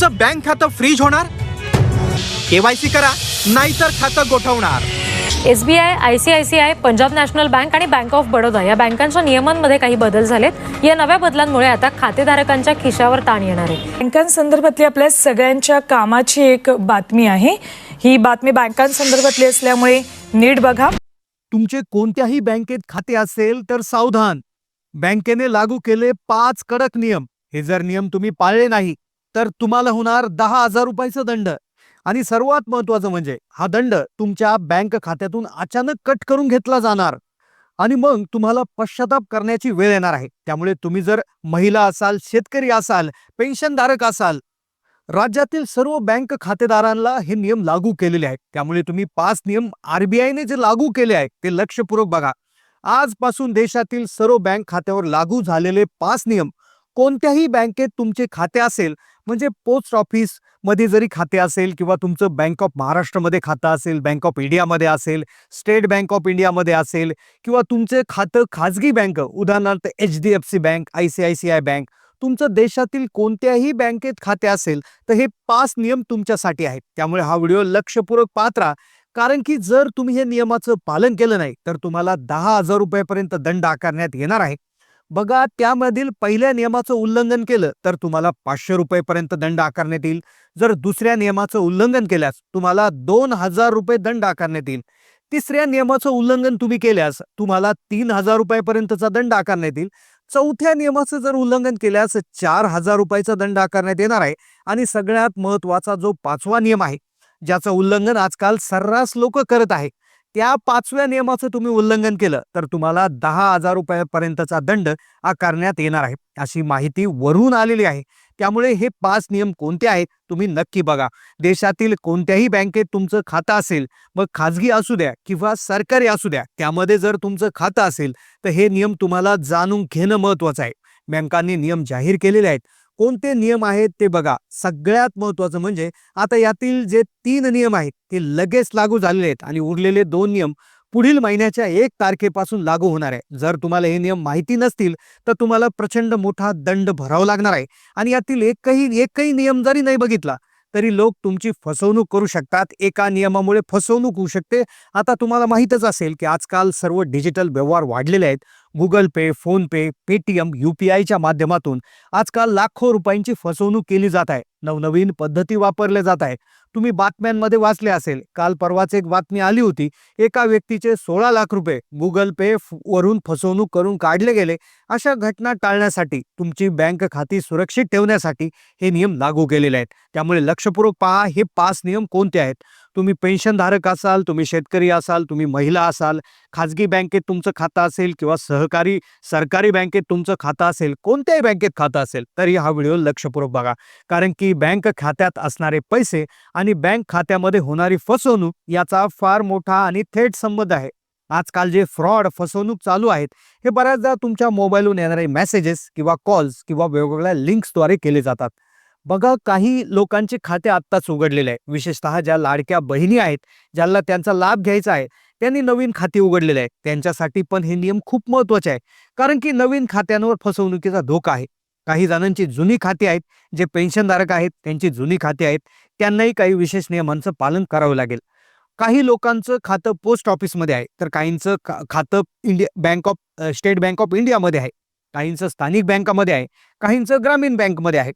तुमचं बँक खातं फ्रीज होणार? केवायसी करा नाहीतर खातं गोठवणार. SBI ICICI Punjab national bank आणि बँक ऑफ बडोदा या बँकांच्या नियमांमध्ये काही बदल झालेत. या नव्या बदलांमुळे आता खातेधारकांच्या खिशावर ताण येणार आहे. बँकांसंदर्भातली आपल्या सगळ्यांच्या कामाची एक बातमी आहे. ही बातमी बँकांसंदर्भातली असल्यामुळे नीट बघा. तुमचे कोणत्याही बँकेत खाते असेल तर सावधान. बँकेने लागू केले पाच कडक नियम. हे जर नियम तुम्ही पाळले नाही तर तुम्हाला होणार दहा हजार रुपयाचा दंड. आणि सर्वात महत्वाचं म्हणजे हा दंड तुमच्या बँक खात्यातून अचानक कट करून घेतला जाणार. आणि मग तुम्हाला पश्चाताप करण्याची वेळ येणार आहे. त्यामुळे तुम्ही जर महिला असाल शेतकरी असाल पेन्शनधारक असाल राज्यातील सर्व बँक खातेदारांना हे नियम लागू केलेले आहेत. त्यामुळे तुम्ही पाच नियम आरबीआयने जे लागू केले आहेत ते लक्षपूर्वक बघा. आजपासून देशातील सर्व बँक खात्यावर लागू झालेले पाच नियम कोणत्याही बँकेत तुमचे खाते असेल म्हणजे पोस्ट ऑफिसमध्ये जरी खाते असेल किंवा तुमचं बँक ऑफ महाराष्ट्रमध्ये खातं असेल बँक ऑफ इंडियामध्ये असेल स्टेट बँक ऑफ इंडियामध्ये असेल किंवा तुमचे खातं खाजगी बँक उदाहरणार्थ H D F C bank I C I C I bank तुमचं देशातील कोणत्याही बँकेत खाते असेल तर हे पाच नियम तुमच्यासाठी आहेत. त्यामुळे हा व्हिडिओ लक्षपूर्वक पाहत राहा. कारण की जर तुम्ही हे नियमाचं पालन केलं नाही तर तुम्हाला दहा हजार रुपयापर्यंत दंड आकारण्यात येणार आहे. बघा त्यामधील पहिल्या नियमाचं उल्लंघन केलं तर तुम्हाला पाचशे रुपयेपर्यंत दंड आकारण्यात येईल. जर दुसऱ्या नियमाचं उल्लंघन केल्यास तुम्हाला दोन हजार रुपये दंड आकारण्यात येईल. तिसऱ्या नियमाचं उल्लंघन तुम्ही केल्यास तुम्हाला तीन हजार रुपयापर्यंतचा दंड आकारण्यात येईल. चौथ्या नियमाचं जर उल्लंघन केल्यास चार हजार रुपयाचा दंड आकारण्यात येणार आहे. आणि सगळ्यात महत्त्वाचा जो पाचवा नियम आहे ज्याचं उल्लंघन आजकाल सर्रास लोक करत आहे त्या पाचव्या नियमाचं तुम्ही उल्लंघन केलं तर तुम्हाला दहा हजार रुपयापर्यंतचा दंड आकारण्यात येणार आहे. अशी माहिती वरून आलेली आहे. त्यामुळे हे पाच नियम कोणते आहेत तुम्ही नक्की बघा. देशातील कोणत्याही बँकेत तुमचं खातं असेल मग खाजगी असू द्या किंवा सरकारी असू द्या त्यामध्ये जर तुमचं खातं असेल तर हे नियम तुम्हाला जाणून घेणं महत्वाचं आहे. बँकांनी नियम जाहीर केलेले आहेत. कोणते नियम आहेत ते बघा. सगळ्यात महत्वाचं म्हणजे आता यातील जे तीन नियम आहेत ते लगेच लागू झालेले आहेत आणि उरलेले दोन नियम पुढील महिन्याच्या एक तारखेपासून लागू होणार आहे. जर तुम्हाला हे नियम माहिती नसतील तर तुम्हाला प्रचंड मोठा दंड भरावा लागणार आहे. आणि यातील एकही एकही नियम जरी नाही बघितला तरी लोक तुमची फसवणूक करू शकतात. एका नियमामुळे फसवणूक होऊ शकते. आता तुम्हाला माहीतच असेल की आजकाल सर्व डिजिटल व्यवहार वाढलेले आहेत. Google Pay PhonePe Paytm U P आयच्या माध्यमातून आजकाल लाखो रुपयांची फसवणूक केली जात आहे. नवनवीन पद्धती वापरल्या जात आहे तुम्ही बातम्यांमध्ये वाचले असेल. काल परवाच एक बातमी आली होती. एका व्यक्तीचे सोळा लाख रुपये गुगल पे वरून फसवणूक करून काढले गेले. अशा घटना टाळण्यासाठी तुमची बँक खाती सुरक्षित ठेवण्यासाठी हे नियम लागू केलेले आहेत. त्यामुळे लक्षपूर्वक पहा हे पाच नियम कोणते आहेत? तुम्ही पेन्शनधारक असाल तुम्ही शेतकरी असाल तुम्ही महिला असाल खाजगी बँकेत तुमचं खातं असेल किंवा सहकारी सरकारी बँकेत तुमचं खातं असेल कोणत्याही बँकेत खातं असेल तरी हा व्हिडिओ लक्षपूर्वक बघा. कारण की बँक खात्यात असणारे पैसे आणि बँक खात्यामध्ये होणारी फसवणूक याचा फार मोठा आणि थेट संबंध आहे. आजकाल जे फ्रॉड फसवणूक चालू आहेत हे बऱ्याचदा तुमच्या मोबाईलहून येणारे मेसेजेस किंवा कॉल्स किंवा वेगवेगळ्या लिंक्सद्वारे केले जातात. बघा काही लोकांचे खाते आत्ताच उघडलेले आहे. विशेषतः ज्या लाडक्या बहिणी आहेत ज्यांना त्यांचा लाभ घ्यायचा आहे त्यांनी नवीन खाते उघडलेले आहे. त्यांच्यासाठी पण हे नियम खूप महत्त्वाचे आहे. कारण की नवीन खात्यांवर फसवणुकीचा धोका आहे. काही जणांची जुनी खाती आहेत जे पेन्शनधारक आहेत त्यांची जुनी खाती आहेत त्यांनाही काही विशेष नियमांचं पालन करावं लागेल. काही लोकांचं खातं पोस्ट ऑफिसमध्ये आहे तर काहींचं खातं India bank of State Bank of इंडियामध्ये आहे. काहींचं स्थानिक बँकामध्ये आहे काहींचं ग्रामीण बँकमध्ये आहे.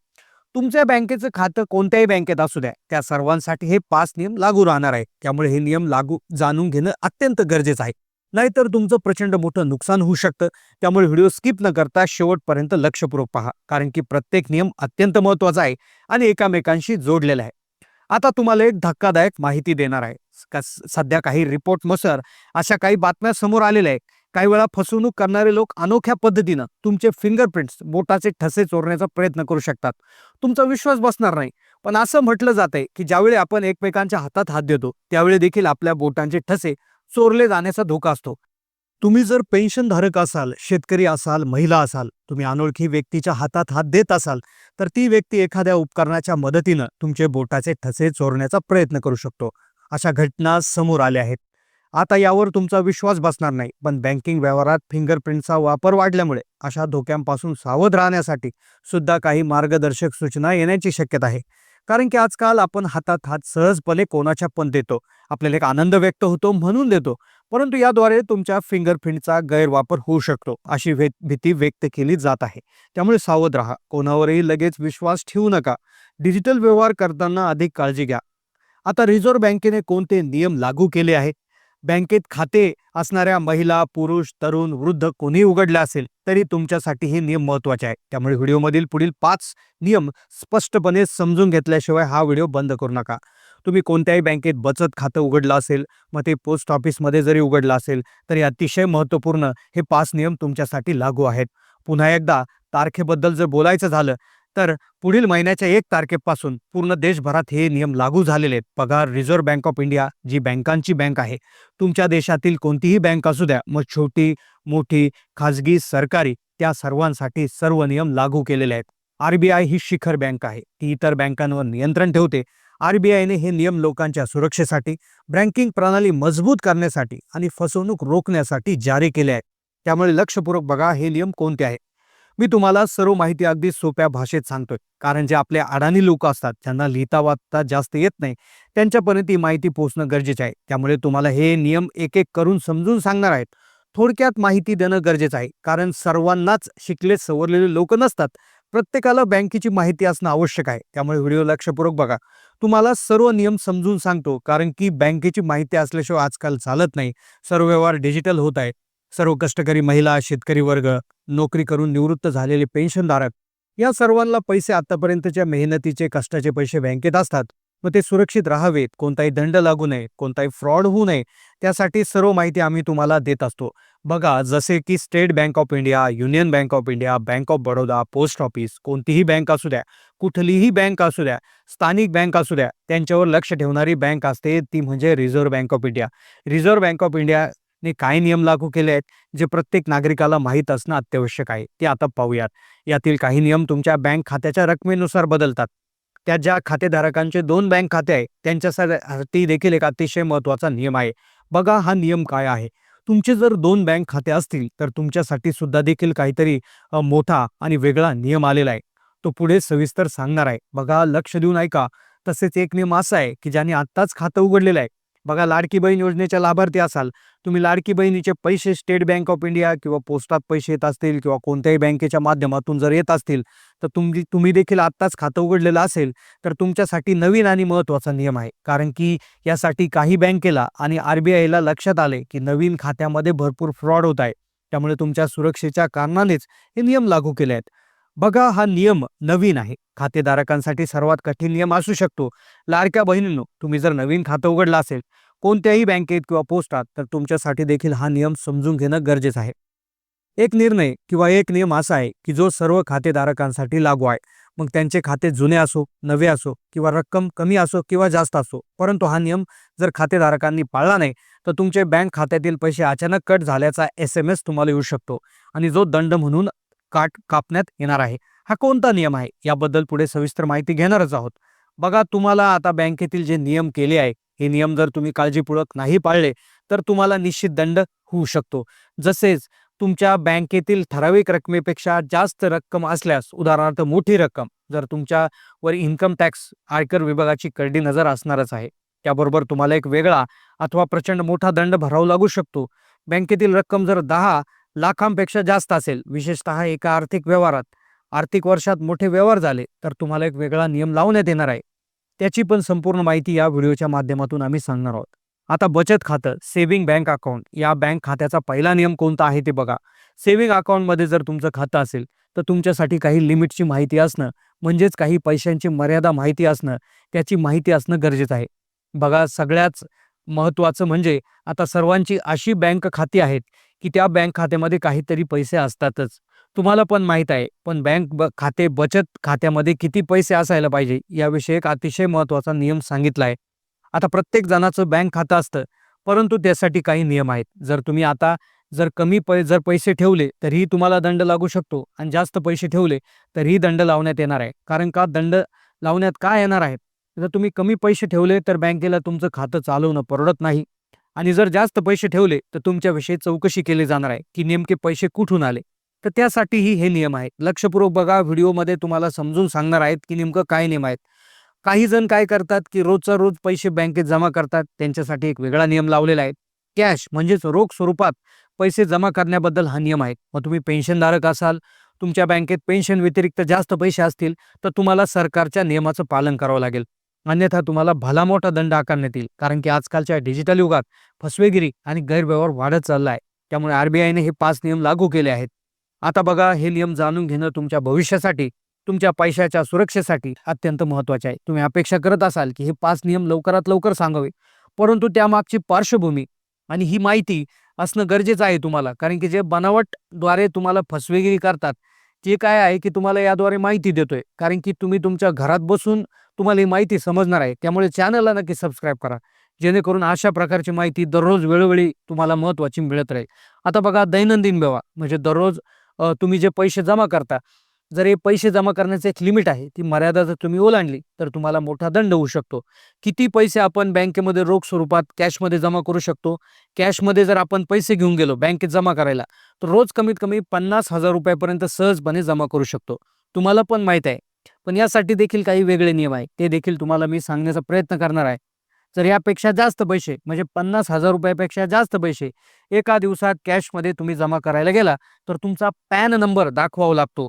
तुमच्या बँकेचं खातं कोणत्याही बँकेत असू द्या. त्या सर्वांसाठी हे पाच नियम लागू राहणार आहे त्यामुळे हे नियम लागू जाणून घेणं अत्यंत गरजेचं आहे. नाहीतर तुमचं प्रचंड मोठं नुकसान होऊ शकतं. त्यामुळे व्हिडिओ स्किप न करता शेवटपर्यंत लक्षपूर्वक पहा. कारण की प्रत्येक नियम अत्यंत महत्त्वाचा आहे आणि एकामेकांशी जोडलेला आहे. आता तुम्हाला एक धक्कादायक माहिती देणार आहे. का सध्या काही रिपोर्ट मसर अशा काही बातम्या समोर आलेल्या आहेत. काही वेळा फसवणूक करणारे लोक अनोख्या पद्धतीनं तुमचे फिंगरप्रिंट्स बोटाचे ठसे चोरण्याचा प्रयत्न करू शकतात. तुमचा विश्वास बसणार नाही. पण असं म्हटलं जातंय की ज्यावेळी आपण एकमेकांच्या हातात हात देतो त्यावेळी देखील आपल्या बोटांचे ठसे चोरले जाण्याचा धोका असतो. तुम्ही जर पेन्शनधारक असाल शेतकरी असाल महिला असाल तुम्ही अनोळखी व्यक्तीच्या हातात हात देत असाल तर ती व्यक्ती एखाद्या उपकरणाच्या मदतीनं तुमचे बोटाचे ठसे चोरण्याचा प्रयत्न करू शकतो. अशा घटना समोर आल्या आहेत. आता यावर तुमचा विश्वास बसणार नाही. पण बँकिंग व्यवहारात फिंगरप्रिंटचा वापर वाढल्यामुळे अशा धोक्यांपासून सावध राहण्यासाठी सुद्धा काही मार्गदर्शक सूचना येण्याची शक्यता आहे. कारण की आजकाल आपण हातात हात सहजपणे कोणाच्या पण देतो. आपल्याला एक आनंद व्यक्त होतो म्हणून देतो. परंतु याद्वारे तुमच्या फिंगरप्रिंटचा गैरवापर होऊ शकतो अशी वे भीती व्यक्त केली जात आहे. त्यामुळे सावध राहा. कोणावरही लगेच विश्वास ठेवू नका. डिजिटल व्यवहार करताना अधिक काळजी घ्या. आता रिझर्व्ह बँकेने कोणते नियम लागू केले आहेत? बँकेत खाते असणाऱ्या महिला पुरुष तरुण वृद्ध कोणी उघडले असेल तरी तुमच्यासाठी हे नियम महत्त्वाचे आहे त्यामुळे व्हिडिओमधील पुढील पाच नियम स्पष्टपणे समजून घेतल्याशिवाय हा व्हिडिओ बंद करू नका. तुम्ही कोणत्याही बँकेत बचत खातं उघडलं असेल मग ते पोस्ट ऑफिसमध्ये जरी उघडलं असेल तरी अतिशय महत्त्वपूर्ण हे पाच नियम तुमच्यासाठी लागू आहेत. पुन्हा एकदा तारखेबद्दल जर बोलायचं झालं तर पुढील महिन्याच्या एक तारखेपासून पूर्ण देशभरात हे नियम लागू झालेले आहेत. पगार रिझर्व्ह बँक ऑफ इंडिया जी बँकांची बँक आहे तुमच्या देशातील कोणतीही बँक असू द्या मग छोटी मोठी खाजगी सरकारी त्या सर्वांसाठी सर्व नियम लागू केलेले आहेत. आरबीआय ही शिखर बँक आहे. ती इतर बँकांवर नियंत्रण ठेवते. आरबीआयने हे नियम लोकांच्या सुरक्षेसाठी बँकिंग प्रणाली मजबूत करण्यासाठी आणि फसवणूक रोखण्यासाठी जारी केले आहेत. त्यामुळे लक्षपूर्वक बघा हे नियम कोणते आहे मी तुम्हाला सर्व माहिती अगदी सोप्या भाषेत सांगतोय. कारण जे आपले अडाणी लोक असतात ज्यांना लिहिता वाचता जास्त येत नाही त्यांच्यापर्यंत ही माहिती पोहोचणं गरजेचं आहे. त्यामुळे तुम्हाला हे नियम एक एक करून समजून सांगणार आहेत. थोडक्यात माहिती देणं गरजेचं आहे. कारण सर्वांनाच शिकले सवरलेले लोक नसतात. प्रत्येकाला बँकेची माहिती असणं आवश्यक आहे. त्यामुळे व्हिडिओ लक्षपूर्वक बघा. तुम्हाला सर्व नियम समजून सांगतो. कारण की बँकेची माहिती असल्याशिवाय आजकाल चालत नाही. सर्व व्यवहार डिजिटल होत आहे सर्व कष्टकरी महिला शेतकरी वर्ग नोकरी करून निवृत्त झालेले पेन्शनधारक या सर्वांना पैसे आतापर्यंतच्या मेहनतीचे कष्टाचे पैसे बँकेत असतात. मग ते सुरक्षित राहावेत. कोणताही दंड लागू नये. कोणताही फ्रॉड होऊ नये. त्यासाठी सर्व माहिती आम्ही तुम्हाला देत असतो. बघा जसे की State Bank of India Union Bank of India Bank of Baroda post office कोणतीही बँक असू द्या कुठलीही बँक असू द्या स्थानिक बँक असू द्या त्यांच्यावर लक्ष ठेवणारी बँक असते ती म्हणजे Reserve Bank of India. Reserve Bank of India ने काय नियम लागू केले आहेत जे प्रत्येक नागरिकाला माहीत असणं अत्यावश्यक आहे ते आता पाहूयात. यातील काही नियम तुमच्या बँक खात्याच्या रकमेनुसार बदलतात. त्या ज्या खातेधारकांचे दोन बँक खाते आहे त्यांच्यासाठी देखील एक अतिशय महत्त्वाचा नियम आहे. बघा हा नियम काय आहे. तुमचे जर दोन बँक खाते असतील तर तुमच्यासाठी सुद्धा देखील काहीतरी मोठा आणि वेगळा नियम आलेला आहे. तो पुढे सविस्तर सांगणार आहे. बघा लक्ष देऊन ऐका. तसेच एक नियम असा आहे की ज्याने आत्ताच खातं उघडलेलं आहे. बघा लाडकी बहीण योजनेच्या लाभार्थी असाल तुम्ही लाडकी बहिणीचे पैसे स्टेट बँक ऑफ इंडिया किंवा पोस्टात पैसे येत असतील किंवा कोणत्याही बँकेच्या माध्यमातून जर येत असतील तर तुम्ही तुम्ही देखील आत्ताच खातं उघडलेलं असेल तर तुमच्यासाठी नवीन आणि महत्त्वाचा नियम आहे. कारण की यासाठी काही बँकेला आणि आर बी आयला लक्षात आले की नवीन खात्यामध्ये भरपूर फ्रॉड होत आहे. त्यामुळे तुमच्या सुरक्षेच्या कारणानेच हे नियम लागू केले आहेत. बघा हा नियम नवीन आहे. खातेधारकांसाठी सर्वात कठीण नियम असू शकतो. लाडक्या बहिणींनो तुम्ही जर नवीन खातं उघडलं असेल कोणत्याही बँकेत किंवा पोस्टात तर तुमच्यासाठी देखील हा नियम समजून घेणं गरजेचं आहे. एक निर्णय किंवा एक नियम असा आहे की जो सर्व खातेधारकांसाठी लागू आहे. मग त्यांचे खाते जुने असो नवे असो किंवा रक्कम कमी असो किंवा जास्त असो परंतु हा नियम जर खातेधारकांनी पाळला नाही तर तुमचे बँक खात्यातील पैसे अचानक कट झाल्याचा एस एम एस तुम्हाला येऊ शकतो. आणि जो दंड म्हणून काट कापण्यात येणार आहे. हा कोणता नियम आहे? याबद्दल पुढे सविस्तर माहिती घेणारच आहोत. बघा तुम्हाला आता बँकेतील जे नियम केले आहे हे नियम जर तुम्ही काळजीपूर्वक नाही पाळले तर तुम्हाला निश्चित दंड होऊ शकतो. जसेच तुमच्या बँकेतील ठराविक रकमेपेक्षा जास्त रक्कम असल्यास उदाहरणार्थ मोठी रक्कम जर तुमच्यावर इन्कम टॅक्स आयकर विभागाची करडी नजर असणारच आहे त्याबरोबर तुम्हाला एक वेगळा अथवा प्रचंड मोठा दंड भरावा लागू शकतो. बँकेतील रक्कम जर दहा लाखांपेक्षा जास्त असेल विशेषतः एका आर्थिक व्यवहारात. आर्थिक वर्षात मोठे व्यवहार झाले तर तुम्हाला एक वेगळा नियम लावण्यात येणार आहे. त्याची पण संपूर्ण माहिती या व्हिडिओच्या माध्यमातून आम्ही सांगणार आहोत. आता बचत खातं सेव्हिंग बँक अकाउंट या बँक खात्याचा पहिला नियम कोणता आहे ते बघा. सेव्हिंग अकाउंटमध्ये जर तुमचं खातं असेल तर तुमच्यासाठी काही लिमिटची माहिती असणं म्हणजेच काही पैशांची मर्यादा माहिती असणं त्याची माहिती असणं गरजेचं आहे. बघा सगळ्याच महत्त्वाचं म्हणजे आता सर्वांची अशी बँक खाती आहेत की त्या बँक खात्यामध्ये काहीतरी पैसे असतातच. तुम्हाला पण माहीत आहे पण बँक ब खाते बचत खात्यामध्ये किती पैसे असायला पाहिजे याविषयी एक अतिशय महत्त्वाचा नियम सांगितला आहे. आता प्रत्येक जणाचं बँक खातं असतं परंतु त्यासाठी काही नियम आहेत. जर तुम्ही आता जर कमी पै जर पैसे ठेवले तरीही तुम्हाला दंड लागू शकतो आणि जास्त पैसे ठेवले तरीही दंड लावण्यात येणार आहे. कारण का दंड लावण्यात का येणार आहेत जर तुम्ही कमी पैसे ठेवले तर बँकेला तुमचं खातं चालवणं परवडत नाही. आणि जर जास्त पैसे ठेवले तर तुमच्याविषयी चौकशी केली जाणार आहे की नेमके पैसे कुठून आले? तर त्यासाठीही हे नियम आहेत. लक्षपूर्वक बघा व्हिडिओमध्ये तुम्हाला समजून सांगणार आहेत की नेमकं काय नियम आहेत. काही जण काय करतात की रोजचा रोज पैसे बँकेत जमा करतात. त्यांच्यासाठी एक वेगळा नियम लावलेला आहे. कॅश म्हणजेच रोख स्वरूपात पैसे जमा करण्याबद्दल हा नियम आहे. मग तुम्ही पेन्शनधारक असाल तुमच्या बँकेत पेन्शन व्यतिरिक्त जास्त पैसे असतील तर तुम्हाला सरकारच्या नियमाचं पालन करावं लागेल. अन्यथा तुम्हाला भला मोठा दंड आकारण्यात येईल. कारण की आजकालच्या डिजिटल युगात फसवेगिरी आणि गैरव्यवहार वाढत चालला आहे त्यामुळे आरबीआयने हे पाच नियम लागू केले आहेत. आता बघा हे नियम जाणून घेणं तुमच्या भविष्यासाठी तुमच्या पैशाच्या सुरक्षेसाठी अत्यंत महत्त्वाचे आहे. तुम्ही अपेक्षा करत असाल की हे पाच नियम लवकरात लवकर सांगावे. परंतु त्यामागची पार्श्वभूमी आणि ही माहिती असणं गरजेचं आहे तुम्हाला. कारण की जे बनावटद्वारे तुम्हाला फसवेगिरी करतात ते काय आहे की तुम्हाला याद्वारे माहिती देतोय. कारण की तुम्ही तुमच्या घरात बसून तुम्हाला ही माहिती समजणार आहे. त्यामुळे चॅनलला नक्की सबस्क्राईब करा. जेणेकरून अशा प्रकारची माहिती दररोज वेळोवेळी तुम्हाला महत्त्वाची मिळत राहील. आता बघा दैनंदिन व्यवहार. म्हणजे दररोज तुम्ही जे पैसे जमा करता जर हे पैसे जमा करण्याचं एक लिमिट आहे ती मर्यादा जर तुम्ही ओलांडली तर तुम्हाला मोठा दंड होऊ शकतो. किती पैसे आपण बँकेमध्ये रोख स्वरूपात कॅशमध्ये जमा करू शकतो? कॅशमध्ये जर आपण पैसे घेऊन गेलो बँकेत जमा करायला तर रोज कमीत कमी पन्नास हजार रुपयापर्यंत सहजपणे जमा करू शकतो. तुम्हाला पण माहीत आहे. पण यासाठी देखील काही वेगळे नियम आहे ते देखील तुम्हाला मी सांगण्याचा प्रयत्न करणार आहे. जर यापेक्षा जास्त पैसे म्हणजे पन्नास हजार रुपयापेक्षा जास्त पैसे एका दिवसात कॅशमध्ये तुम्ही जमा करायला गेला तर तुमचा पॅन नंबर दाखवावा लागतो.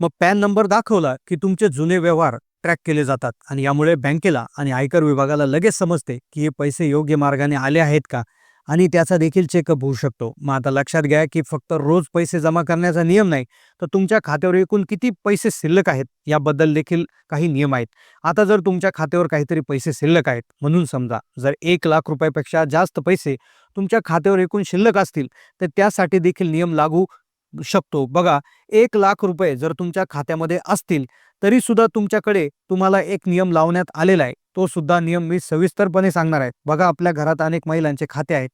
मग पॅन नंबर दाखवला की तुमचे जुने व्यवहार ट्रॅक केले जातात आणि यामुळे बँकेला आणि आयकर विभागाला लगेच समजते की हे पैसे योग्य मार्गाने आले आहेत का? आणि त्याचा देखील चेकअप होऊ शकतो. मग आता लक्षात घ्या की फक्त रोज पैसे जमा करण्याचा नियम नाही तर तुमच्या खात्यावर एकूण किती पैसे शिल्लक आहेत याबद्दल देखील काही नियम आहेत. आता जर तुमच्या खात्यावर काहीतरी पैसे शिल्लक आहेत म्हणून समजा जर एक लाख रुपयापेक्षा जास्त पैसे तुमच्या खात्यावर एकूण शिल्लक असतील तर त्यासाठी देखील नियम लागू शकतो. बघा एक लाख रुपये जर तुमच्या खात्यामध्ये असतील तरी सुद्धा तुमच्याकडे तुम्हाला एक नियम लावण्यात आलेला आहे. तो सुद्धा नियम मी सविस्तरपणे सांगणार आहे. बघा आपल्या घरात अनेक महिलांचे खाते आहेत.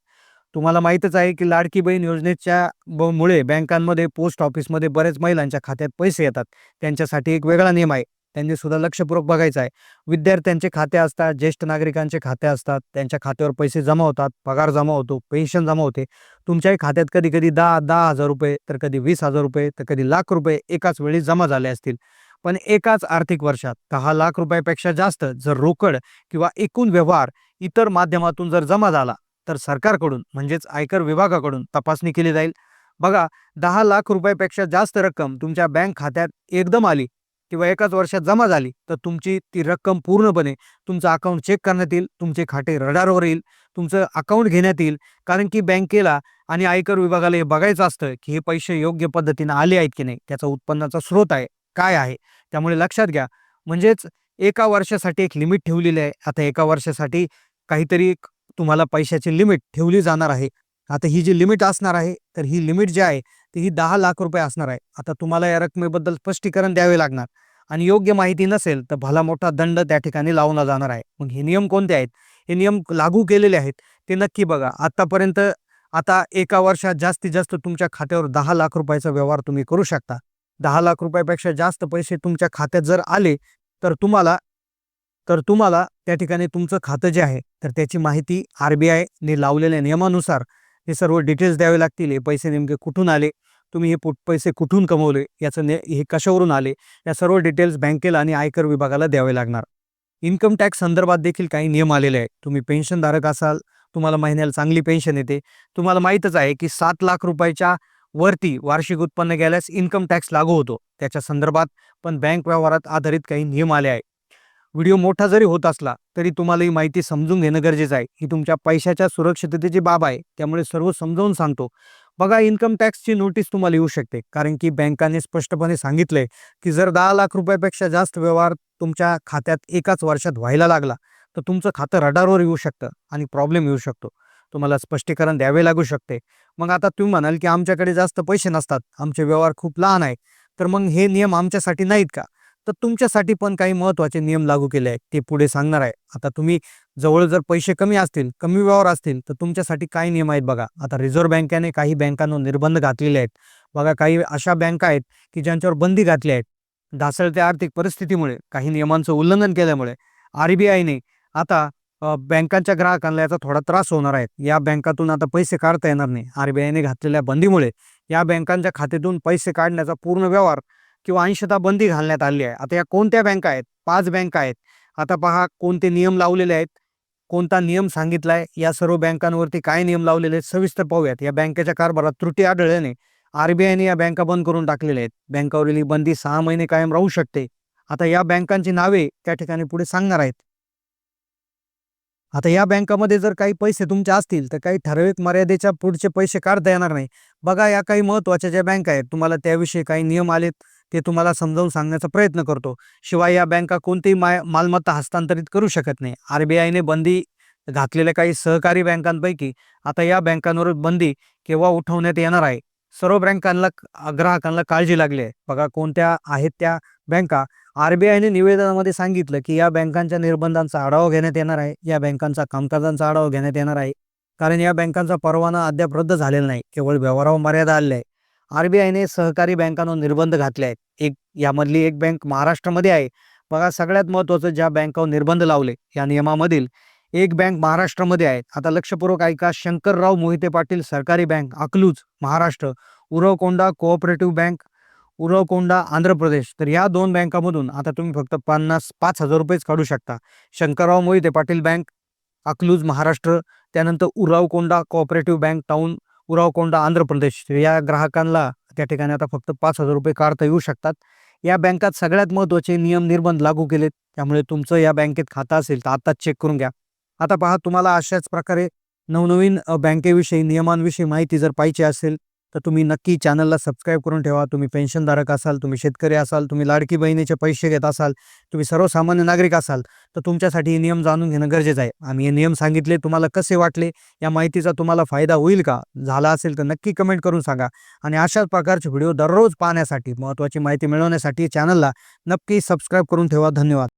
तुम्हाला माहीतच आहे की लाडकी बहीण योजनेच्या ब- मुळे बँकांमध्ये पोस्ट ऑफिसमध्ये बरेच महिलांच्या खात्यात पैसे येतात. त्यांच्यासाठी एक वेगळा नियम आहे. त्यांनी सुद्धा लक्षपूर्वक बघायचं आहे. विद्यार्थ्यांचे खाते असतात ज्येष्ठ नागरिकांचे खाते असतात. त्यांच्या खात्यावर पैसे जमा होतात पगार जमा होतो पेन्शन जमा होते. तुमच्याही खात्यात कधी कधी दहा दहा हजार रुपये तर कधी वीस हजार रुपये तर कधी लाख रुपये एकाच वेळी जमा झाले असतील. पण एकाच आर्थिक वर्षात दहा लाख रुपयापेक्षा जास्त जर रोकड किंवा एकूण व्यवहार इतर माध्यमातून जर जमा झाला तर सरकारकडून म्हणजेच आयकर विभागाकडून तपासणी केली जाईल. बघा दहा लाख रुपयापेक्षा जास्त रक्कम तुमच्या बँक खात्यात एकदम आली किंवा एकाच वर्षात जमा झाली तर तुमची ती रक्कम पूर्णपणे तुमचं अकाउंट चेक करण्यात येईल तुमचे खाते रडारवर येईल तुमचं अकाउंट घेण्यात येईल. कारण की बँकेला आणि आयकर विभागाला हे बघायचं असतं की हे पैसे योग्य पद्धतीने आले आहेत की नाही त्याचा उत्पन्नाचा स्रोत आहे काय आहे त्यामुळे लक्षात घ्या. म्हणजेच एका वर्षासाठी एक लिमिट ठेवलेली आहे. आता एका वर्षासाठी काहीतरी एक तुम्हाला पैशाची लिमिट ठेवली जाणार आहे. आता ही जी लिमिट असणार आहे तर ही लिमिट जी आहे ती ही दहा लाख रुपये असणार आहे. आता तुम्हाला या रकमेबद्दल स्पष्टीकरण द्यावे लागणार. आणि योग्य माहिती नसेल तर भला मोठा दंड त्या ठिकाणी लावला जाणार आहे. मग हे नियम कोणते आहेत? हे नियम लागू केलेले आहेत. ते नक्की बघा. आतापर्यंत आता एका वर्षात जास्तीत जास्त तुमच्या खात्यावर दहा लाख रुपयाचा व्यवहार तुम्ही करू शकता. दहा लाख रुपयापेक्षा जास्त पैसे तुमच्या खात्यात जर आले तर तुम्हाला तर तुम्हाला त्या ठिकाणी तुमचं खातं जे आहे तर त्याची माहिती आर बी आयने लावलेल्या नियमानुसार हे सर्व डिटेल्स द्यावे लागतील. हे पैसे नेमके कुठून आले? तुम्ही हे पुट पैसे कुठून कमवले? याचं ने हे कशावरून आले? या सर्व डिटेल्स बँकेला आणि आयकर विभागाला द्यावे लागणार. इन्कम टॅक्स संदर्भात देखील काही नियम आलेले आहेत. तुम्ही पेन्शनधारक असाल तुम्हाला महिन्याला चांगली पेन्शन येते. तुम्हाला माहीतच आहे की सात लाख रुपयाच्या वरती वार्षिक उत्पन्न गेल्यास इन्कम टॅक्स लागू होतो. त्याच्या संदर्भात पण बँक व्यवहारात आधारित काही नियम आले आहे व्हिडिओ मोठा जरी होत असला तरी तुम्हाला ही माहिती समजून घेणं गरजेचं आहे. ही तुमच्या पैशाच्या सुरक्षिततेची बाब आहे त्यामुळे सर्व समजावून सांगतो. बघा इन्कम टॅक्सची नोटीस तुम्हाला येऊ शकते. कारण की बँकाने स्पष्टपणे सांगितलंय की जर दहा लाख रुपयापेक्षा जास्त व्यवहार तुमच्या खात्यात एकाच वर्षात व्हायला लागला तर तुमचं खातं रडारवर येऊ शकतं आणि प्रॉब्लेम येऊ शकतो. तुम्हाला स्पष्टीकरण द्यावे लागू शकते. मग आता तुम्ही म्हणाल की आमच्याकडे जास्त पैसे नसतात आमचे व्यवहार खूप लहान आहे तर मग हे नियम आमच्यासाठी नाहीत का? तर तुमच्यासाठी पण काही महत्त्वाचे नियम लागू केले आहेत ते पुढे सांगणार आहे. आता तुम्ही जवळ जर पैसे कमी असतील कमी व्यवहार असतील तर तुमच्यासाठी काय नियम आहेत बघा. आता रिझर्व्ह बँकेने काही बँकांवर निर्बंध घातलेले आहेत. बघा काही अशा बँका आहेत की ज्यांच्यावर बंदी घातली आहेत ढासळत्या आर्थिक परिस्थितीमुळे काही नियमांचं उल्लंघन केल्यामुळे आर बी आयने आता बँकांच्या ग्राहकांना याचा थोडा त्रास होणार आहे. या बँकातून आता पैसे काढता येणार नाही. आर बी आयने घातलेल्या बंदीमुळे या बँकांच्या खात्यातून पैसे काढण्याचा पूर्ण व्यवहार किंवा अंशतः बंदी घालण्यात आली आहे. आता या कोणत्या बँका आहेत? पाच बँका आहेत. आता पहा कोणते नियम लावलेले आहेत? कोणता नियम सांगितलाय? या सर्व बँकांवरती काय नियम लावलेले आहेत? सविस्तर पाहूयात. या बँकेच्या कारभारात त्रुटी आढळल्याने आरबीआयने या बँका बंद करून टाकलेल्या आहेत. बँकावरील ही बंदी सहा महिने कायम राहू शकते. आता या बँकांची नावे त्या ठिकाणी पुढे सांगणार आहेत. आता या बँकामध्ये जर काही पैसे तुमचे असतील तर काही ठराविक मर्यादेच्या पुढचे पैसे काढता येणार नाही. बघा या काही महत्त्वाच्या ज्या बँका आहेत तुम्हाला त्याविषयी काही नियम आलेत. ते तुम्हाला समजावून सांगण्याचा प्रयत्न करतो. शिवाय या बँका कोणतीही माय मालमत्ता हस्तांतरित करू शकत नाही. आर बी आयने बंदी घातलेल्या काही सहकारी बँकांपैकी आता या बँकांवर बंदी केव्हा उठवण्यात येणार आहे? सर्व बँकांना ग्राहकांना काळजी लागली आहे. बघा कोणत्या आहेत त्या बँका. आर बी आयने निवेदनामध्ये सांगितलं की या बँकांच्या निर्बंधांचा आढावा घेण्यात येणार आहे. या बँकांचा कामकाजांचा आढावा घेण्यात येणार आहे. कारण या बँकांचा परवाना अद्याप रद्द झालेला नाही. केवळ व्यवहारावर मर्यादा आली आहे आर बी आयने सहकारी बँकांवर निर्बंध घातले आहेत. एक यामधली एक बँक महाराष्ट्रामध्ये आहे. बघा सगळ्यात महत्त्वाचं ज्या बँकावर निर्बंध लावले या नियमामधील एक बँक महाराष्ट्रामध्ये आहे. आता लक्षपूर्वक ऐका शंकरराव मोहिते पाटील सरकारी bank Akluj Maharashtra Uravakonda cooperative bank Uravakonda Andhra Pradesh. तर या दोन बँकामधून आता तुम्ही फक्त पन्नास पाच हजार रुपयेच काढू शकता. शंकरराव मोहिते पाटील बँक अकलूज महाराष्ट्र त्यानंतर Uravakonda cooperative bank town Uravakonda Andhra Pradesh. या ग्राहकांना त्या ठिकाणी आता फक्त पाच हजार रुपये काढता येऊ शकतात. या बँकात सगळ्यात महत्त्वाचे नियम निर्बंध लागू केलेत. त्यामुळे तुमचं या बँकेत खातं असेल तर आत्ताच चेक करून घ्या. आता पहा तुम्हाला अशाच प्रकारे नवनवीन बँकेविषयी नियमांविषयी माहिती जर पाहिजे असेल तर तुम्ही नक्की चॅनलला सबस्क्राईब करून ठेवा. तुम्ही पेन्शनधारक असाल तुम्ही शेतकरी असाल तुम्ही लाडकी बहिणीचे पैसे घेत असाल तुम्ही सर्वसामान्य नागरिक असाल तर तुमच्यासाठी हे नियम जाणून घेणं गरजेचं आहे. आम्ही हे नियम सांगितले तुम्हाला कसे वाटले या माहितीचा तुम्हाला फायदा होईल का? झाला असेल तर नक्की कमेंट करून सांगा. आणि अशाच प्रकारचे व्हिडिओ दररोज पाहण्यासाठी महत्त्वाची माहिती मिळवण्यासाठी चॅनलला नक्की सबस्क्राईब करून ठेवा. धन्यवाद.